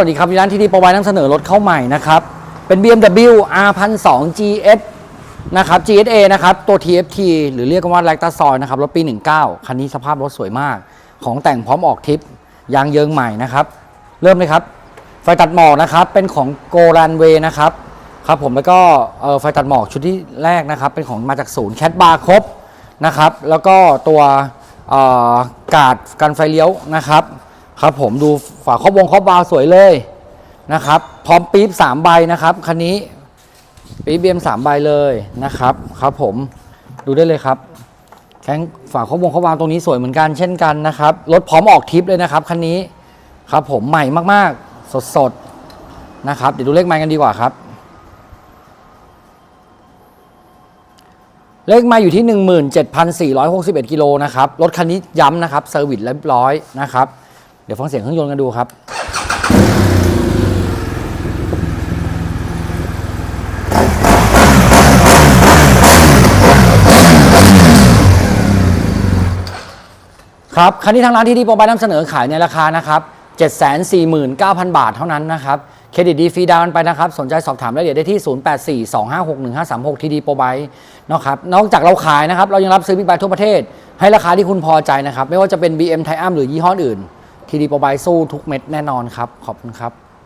สวัสดีครับที่ร้านทีดีปรไวน์นำเสนอรถเข้าใหม่นะครับ เป็น BMW R 1 2 0 GS นะครับ GSA นะครับ ตัว TFT หรือเรียกกันว่าแลคตาซอยนะครับ รถปี 19 คันนี้สภาพรถสวยมาก ของแต่งพร้อมออกทริป ยางเยิงใหม่นะครับ เริ่มเลยครับ ไฟตัดหมอกนะครับ เป็นของ Go Runway นะครับ ครับผมแล้วก็เอ่อไฟตัดหมอกชุดที่แรกนะครับ เป็นของมาจากศูนย์แคทบาร์ครบนะครับ แล้วก็ตัวเอ่อกาดกันไฟเลี้ยวนะครับ ครับผมดู ฝาครอบวงครอบบาวสวยเลยนะครับ พร้อมปี๊บ3ใบนะครับคันนี้ปี๊บเบียมสามใบเลยนะครับครับผมดูได้เลยครับแข้งฝาครอบวงครอบบาวตรงนี้สวยเหมือนกันเช่นกันนะครับรถพร้อมออกทริปเลยนะครับคันนี้ครับผมใหม่มากๆ สดๆนะครับเดี๋ยวดูเลขไม้กันดีกว่าครับ เลขไมาอยู่ที่ 17,461กิโลนะครับรถคันนี้ย้ำนะครับเซอร์วิสเรียบร้อยนะครับ เดี๋ยวฟังเสียงเครื่องยนต์กันดูครับครับคันนี้ทางร้านที่ดีโปรไบนำเสนอขายในราคานะครับ 749,000 บาทเท่านั้นนะครับเครดิตดีฟรีดาวน์ไปนะครับ สนใจสอบถามรายละเอียดได้ที่ 0842561536 ทีดีโปรไบนะครับนอกจากเราขายนะครับ เรายังรับซื้อบิ๊กไบทั่วประเทศ ให้ราคาที่คุณพอใจนะครับ ไม่ว่าจะเป็น BM ไทอัมหรือยี่ห้ออื่น ทีดีโปรไบสู้ทุกเม็ดแน่นอนครับ ขอบคุณครับ